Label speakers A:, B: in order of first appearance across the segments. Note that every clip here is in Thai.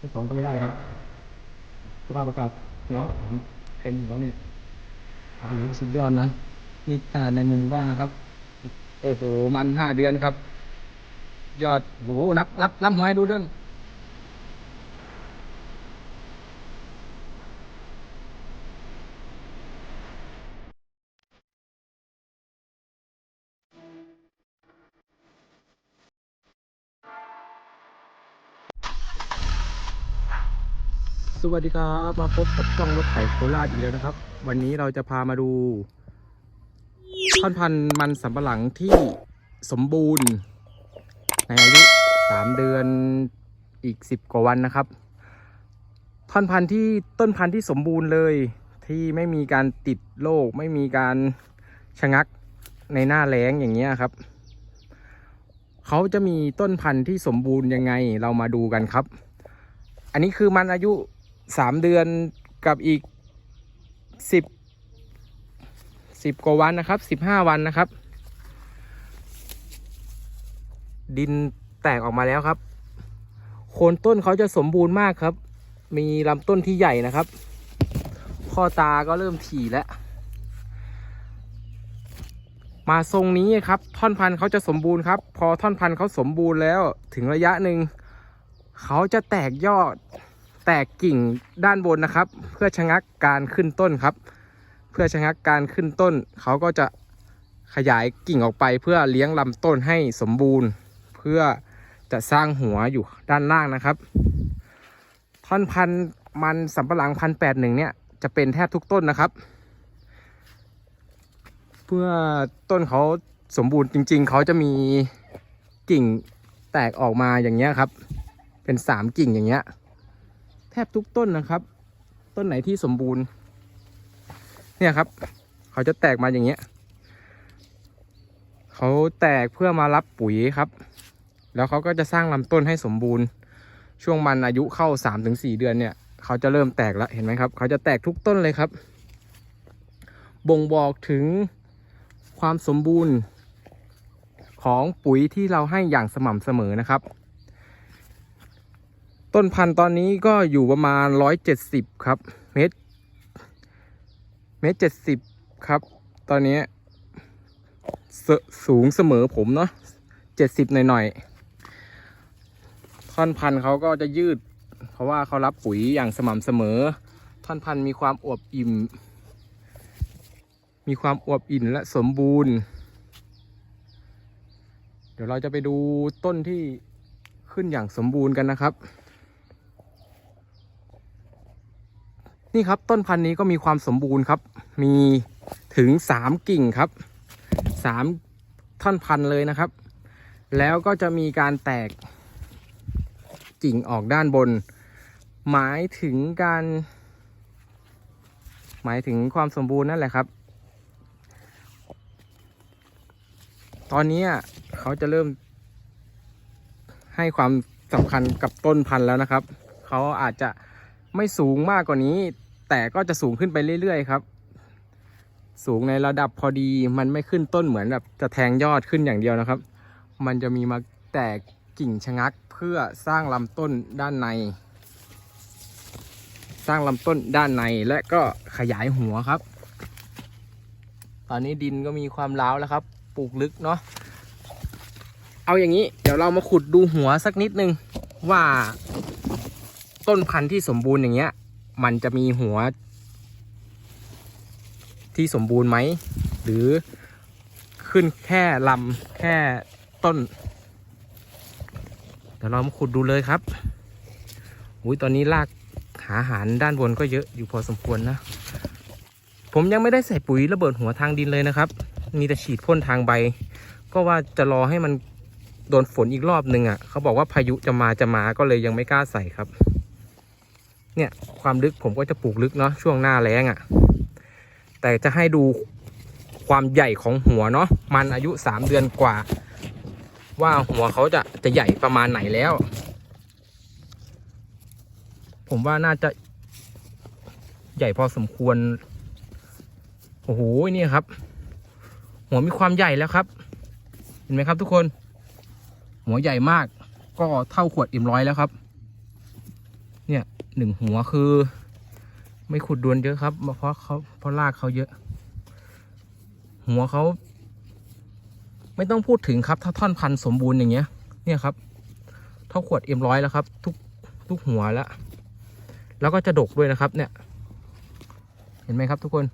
A: ที่สองก็ไม่ได้ครับสภาพอากาศเนาะเห็นอยู่แล้วเนี่ยโอ้โหสุดยอดนะนี่ตาในมุมว่างครับโอ้โหมันห้าเดือนครับ ยอดโอ้โหนับนับนับหัวให้ดูด้วย สวัสดีครับ มาพบกับช่องรถไถโคราชอีกแล้วนะครับ วันนี้เราจะพามาดูท่อนพันธุ์มันสำปะหลังที่สมบูรณ์ ในอายุสามเดือนอีกสิบกว่าวันนะครับ ท่อนพันธุ์ที่ต้นพันธุ์ที่สมบูรณ์เลย ที่ไม่มีการติดโรคไม่มีการชะงักในหน้าแล้งอย่างเงี้ยครับเขาจะมีต้นพันธุ์ที่สมบูรณ์ยังไงเรามาดูกันครับอันนี้คือมันอายุ สามเดือนกับอีกสิบสิบกว่าวันนะครับสิบห้าวันนะครับ ดินแตกออกมาแล้วครับ โคนต้นเขาจะสมบูรณ์มากครับ มีลำต้นที่ใหญ่นะครับ ข้อตาก็เริ่มถี่แล้ว มาทรงนี้ครับ ท่อนพันธุ์เขาจะสมบูรณ์ครับ พอท่อนพันธุ์เขาสมบูรณ์แล้วถึงระยะหนึ่งเขาจะแตกยอด แตกกิ่งด้านบนนะครับ เพื่อชะงักการขึ้นต้นครับ เพื่อชะงักการขึ้นต้น เขาก็จะขยายกิ่งออกไป เพื่อเลี้ยงลำต้นให้สมบูรณ์ เพื่อจะสร้างหัวอยู่ด้านล่างนะครับ ท่อนพันธุ์มันสำปะหลังพันแปดหนึ่งเนี่ยจะเป็นแทบทุกต้นนะครับ เพื่อต้นเขาสมบูรณ์จริง ๆ เขาจะมีกิ่งแตกออกมาอย่างเงี้ยครับ เป็นสามกิ่งอย่างเงี้ย บทุกต้นนะครับ ต้นไหนที่สมบูรณ์ เนี่ยครับ เขาจะแตกมาอย่างเงี้ยเขาแตกเพื่อมารับปุ๋ยครับ แล้วเขาก็จะสร้างลำต้นให้สมบูรณ์ ช่วงมันอายุเข้าสามถึงสี่เดือนเนี่ย เขาจะเริ่มแตกแล้วเห็นไหมครับ เขาจะแตกทุกต้นเลยครับ บ่งบอกถึงความสมบูรณ์ของปุ๋ยที่เราให้อย่างสม่ำเสมอนะครับ ต้นพันธุ์ตอนนี้ก็อยู่ประมาณร้อยเจ็ดสิบครับ เมตร เมตรเจ็ดสิบครับ ตอนนี้สสูงเสมอผมเนาะเจ็ดสิบหน่อยๆ ท่อนพันธุ์เขาก็จะยืด เพราะว่าเขารับปุ๋ยอย่างสม่ำเสมอ ท่อนพันธุ์มีความอวบอิ่ม มีความอวบอิ่มและสมบูรณ์ เดี๋ยวเราจะไปดูต้นที่ขึ้นอย่างสมบูรณ์กันนะครับ นี่ครับต้นพันธุ์นี้ก็มีความสมบูรณ์ครับ มีถึงสามกิ่งครับสามท่อนพันธุ์เลยนะครับ แล้วก็จะมีการแตกกิ่งออกด้านบน หมายถึงการ หมายถึงความสมบูรณ์นั่นแหละครับ ตอนนี้เขาจะเริ่มให้ความสำคัญกับต้นพันธุ์แล้วนะครับ เขาอาจจะ ไม่สูงมากกว่านี้ แต่ก็จะสูงขึ้นไปเรื่อยๆครับ สูงในระดับพอดีมันไม่ขึ้นต้นเหมือนแบบจะแทงยอดขึ้นอย่างเดียวนะครับ มันจะมีมาแตกกิ่งชะงักเพื่อสร้างลำต้นด้านใน สร้างลำต้นด้านในและก็ขยายหัวครับ ตอนนี้ดินก็มีความร้าวแล้วครับ ปลูกลึกเนาะเอาอย่างนี้เดี๋ยวเรามาขุดดูหัวสักนิดนึงว่า ต้นพันธุ์ที่สมบูรณ์อย่างเงี้ย มันจะมีหัว ที่สมบูรณ์ไหม หรือขึ้นแค่ลำแค่ต้น เดี๋ยวเรามาขุดดูเลยครับอุ้ยตอนนี้รากหาอาหารด้านบนก็เยอะอยู่พอสมควรนะ ผมยังไม่ได้ใส่ปุ๋ยระเบิดหัวทางดินเลยนะครับ มีแต่ฉีดพ่นทางใบ ก็ว่าจะรอให้มันโดนฝนอีกรอบหนึ่งอะ เขาบอกว่าพายุจะมาจะมาก็เลยยังไม่กล้าใส่ครับ เนี่ยความลึกผมก็จะปลูกลึกเนาะช่วงหน้าแล้งอะ แต่จะให้ดูความใหญ่ของหัวเนาะมันอายุสามเดือนกว่า ว่าหัวเขาจะจะใหญ่ประมาณไหนแล้ว ผมว่าน่าจะใหญ่พอสมควรโอ้โหนี่ครับ หัวมีความใหญ่แล้วครับ เห็นไหมครับทุกคน หัวใหญ่มากก็เท่าขวดอิ่มร้อยแล้วครับ เนี่ย หนึ่งหัวคือ ไม่ขุดดวนเยอะครับ เพราะเขาเพราะรากเขาเยอะ หัวเขา ไม่ต้องพูดถึงครับ ถ้าท่อนพันสมบูรณ์อย่างเงี้ย เนี่ยครับ เท่าขวดเอ็มร้อยแล้วครับ ทุกทุกหัวแล้วแล้วก็จะดกด้วยนะครับ เนี่ย เห็นไหมครับทุกคน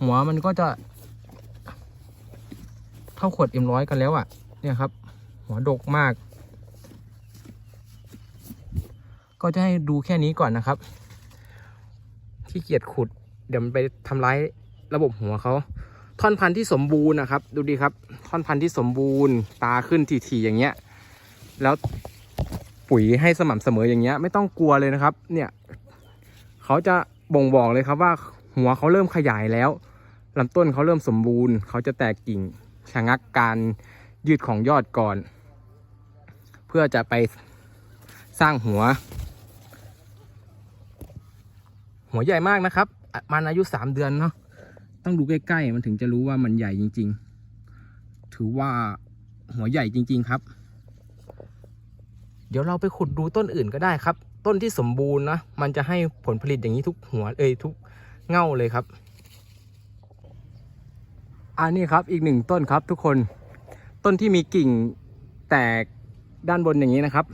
A: หัวมันก็จะ เท่าขวดเอ็มร้อยกันแล้วอะ่ะ เนี่ยครับ หัวดกมาก ก็จะให้ดูแค่นี้ก่อนนะครับ ที่เกียจขุด เดี๋ยวมันไปทำร้ายระบบหัวเขาท่อนพันธุ์ที่สมบูรณ์นะครับ ดูดีครับ ท่อนพันธุ์ที่สมบูรณ์ ตาขึ้นทีๆอย่างเงี้ย แล้วปุ๋ยให้สม่ำเสมออย่างเงี้ย ไม่ต้องกลัวเลยนะครับ เนี่ยเขาจะบ่งบอกเลยครับว่าหัวเขาเริ่มขยายแล้วลำต้นเขาเริ่มสมบูรณ์ เขาจะแตกกิ่งชะงักการยืดของยอดก่อน เพื่อจะไปสร้างหัว หัวใหญ่มากนะครับ มันอายุสามเดือนเนาะต้องดูใกล้ๆมันถึงจะรู้ว่ามันใหญ่จริง ๆ ถือว่าหัวใหญ่จริง ๆครับ เดี๋ยวเราไปขุดดูต้นอื่นก็ได้ครับ ต้นที่สมบูรณ์นะมันจะให้ผลผลิตอย่างนี้ทุกหัวเอ้ยทุกเง่าเลยครับอันนี้ครับอีกหนึ่งต้นครับทุกคนต้นที่มีกิ่งแตกด้านบนอย่างนี้นะครับ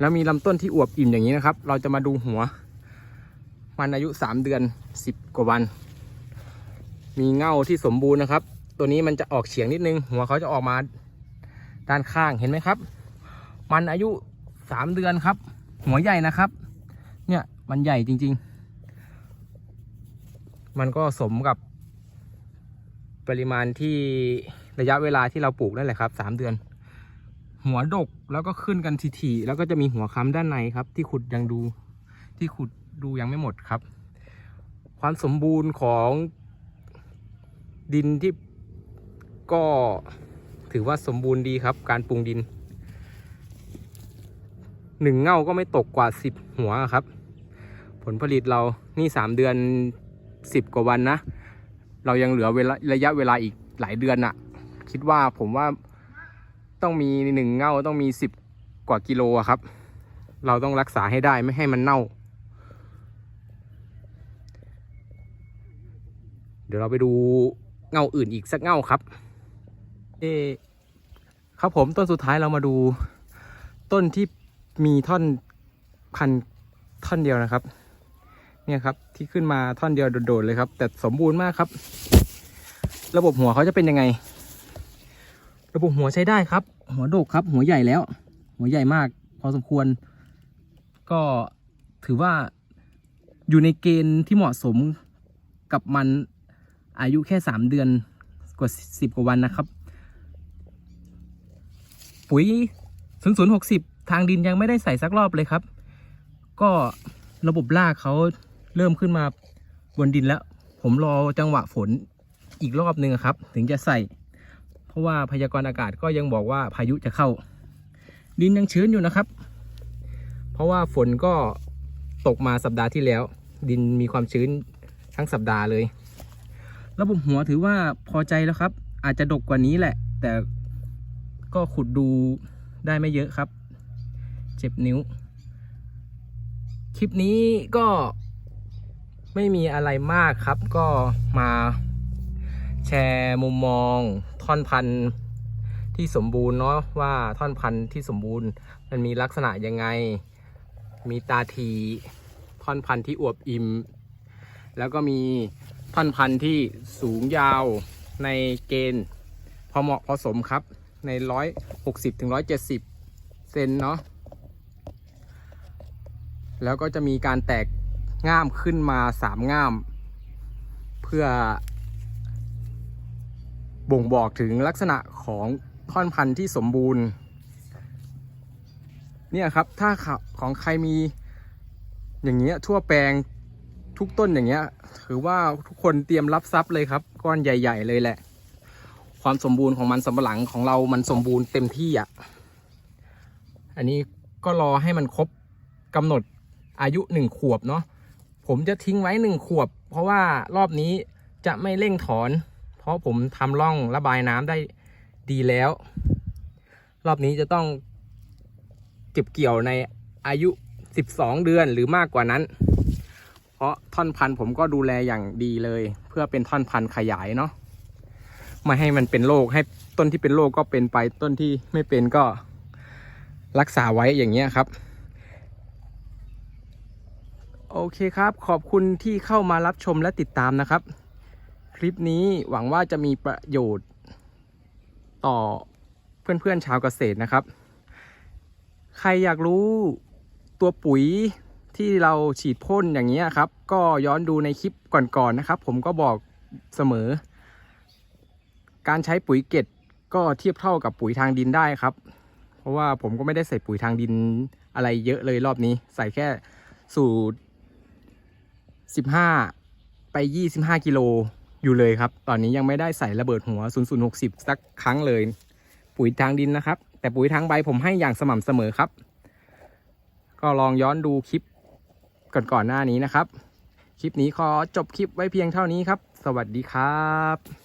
A: แล้วมีลำต้นที่อวบอิ่มอย่างนี้นะครับ เราจะมาดูหัว มันอายุสามเดือนสิบกว่าวัน มีเง่าที่สมบูรณ์นะครับ ตัวนี้มันจะออกเฉียงนิดนึง หัวเขาจะออกมาด้านข้างเห็นไหมครับ มันอายุสามเดือนครับ หัวใหญ่นะครับ เนี่ยมันใหญ่จริง ๆ มันก็สมกับ ปริมาณที่ระยะเวลาที่เราปลูกนั่นแหละครับสามเดือน หัวดกแล้วก็ขึ้นกันทีๆแล้วก็จะมีหัวค้ำด้านในครับ ที่ขุดยังดูที่ขุด ดูยังไม่หมดครับ ความสมบูรณ์ของดินที่ก็ถือว่าสมบูรณ์ดีครับ การปรุงดินหนึ่งเง่าก็ไม่ตกกว่าสิบหัวครับ ผลผลิตเรานี่สามเดือนสิบกว่าวันนะ เรายังเหลือเวลาระยะเวลาอีกหลายเดือนน่ะคิดว่าผมว่าต้องมีหนึ่งเง่าต้องมีสิบกว่ากิโลครับ เราต้องรักษาให้ได้ไม่ให้มันเน่า ดี๋ยวเราไปดูเง่าอื่นอีกสักเง่าครับ เอครับผมต้นสุดท้ายเรามาดูต้นที่มีท่อนพันท่อนเดียวนะครับ เนี่ยครับที่ขึ้นมาท่อนเดียวโดดๆเลยครับ แต่สมบูรณ์มากครับ ระบบหัวเขาจะเป็นยังไง ระบบหัวใช้ได้ครับ หัวโดกครับ หัวใหญ่แล้ว หัวใหญ่มาก พอสมควร ก็ถือว่าอยู่ในเกณฑ์ที่เหมาะสมกับมัน อายุแค่สามเดือนกว่าสิบกว่าวันนะครับ ปุ๋ยศูนย์หกสิบทางดินยังไม่ได้ใส่สักรอบเลยครับ ก็ระบบรากเขาเริ่มขึ้นมาบนดินแล้ว ผมรอจังหวะฝนอีกรอบหนึ่งครับ ถึงจะใส่ เพราะว่าพยากรณ์อากาศก็ยังบอกว่าพายุจะเข้า ดินยังชื้นอยู่นะครับ เพราะว่าฝนก็ตกมาสัปดาห์ที่แล้ว ดินมีความชื้นทั้งสัปดาห์เลย ระบบหัวถือว่าพอใจแล้วครับ อาจจะดกกว่านี้แหละ แต่ก็ขุดดูได้ไม่เยอะครับ เจ็บนิ้ว คลิปนี้ก็ไม่มีอะไรมากครับ ก็มาแชร์มุมมองท่อนพันธุ์ที่สมบูรณ์เนาะว่าท่อนพันธุ์ที่สมบูรณ์ มันมีลักษณะยังไง มีตาที ท่อนพันธุ์ที่อวบอิ่มแล้วก็มี ท่อนพันธุ์ที่สูงยาวในเกณฑ์ พอเหมาะพอสมครับในร้อยหกสิบถึงร้อยเจ็ดสิบเซนเนาะแล้วก็จะมีการแตกง่ามขึ้นมาสามง่าม เพื่อ บ่งบอกถึงลักษณะของท่อนพันธุ์ที่สมบูรณ์ เนี่ยครับถ้าของใครมีอย่างเงี้ยทั่วแปลง ทุกต้นอย่างเงี้ย ถือว่าทุกคนเตรียมรับทรัพย์เลยครับ ก้อนใหญ่ ๆ เลยแหละ ความสมบูรณ์ของมันสำปะหลังของเรามันสมบูรณ์เต็มที่อะ อันนี้ก็รอให้มันครบกำหนดอายุหนึ่งขวบเนาะผมจะทิ้งไว้หนึ่งขวบ เพราะว่ารอบนี้จะไม่เร่งถอน เพราะผมทำร่องระบายน้ำได้ดีแล้ว รอบนี้จะต้องเก็บเกี่ยวในอายุ 12 เดือนหรือมากกว่านั้น เพราะท่อนพันธุ์ผมก็ดูแลอย่างดีเลย เพื่อเป็นท่อนพันธุ์ขยายเนาะไม่ให้มันเป็นโรคให้ต้นที่เป็นโรคก็เป็นไปต้นที่ไม่เป็นก็รักษาไว้อย่างเงี้ยครับ โอเคครับ ขอบคุณที่เข้ามารับชมและติดตามนะครับ คลิปนี้หวังว่าจะมีประโยชน์ต่อเพื่อนๆชาวเกษตรนะครับ ใครอยากรู้ตัวปุ๋ย ที่เราฉีดพ่นอย่างนี้ยครับ ก็ย้อนดูในคลิปก่อนๆนะครับ ผมก็บอกเสมอ การใช้ปุ๋ยเกตก็เทียบเท่ากับปุ๋ยทางดินได้ครับ เพราะว่าผมก็ไม่ได้ใส่ปุ๋ยทางดินอะไรเยอะเลยรอบนี้ ใส่แค่สูตร 15 ไป 25 กิโลอยู่เลยครับ ตอนนี้ยังไม่ได้ใส่ระเบิดหัว 0060 สักครั้งเลย ปุ๋ยทางดินนะครับ แต่ปุ๋ยทางใบผมให้อย่างสม่ำเสมอครับ ก็ลองย้อนดูคลิป ก่อนๆหน้านี้นะครับ คลิปนี้ขอจบคลิปไว้เพียงเท่านี้ครับ สวัสดีครับ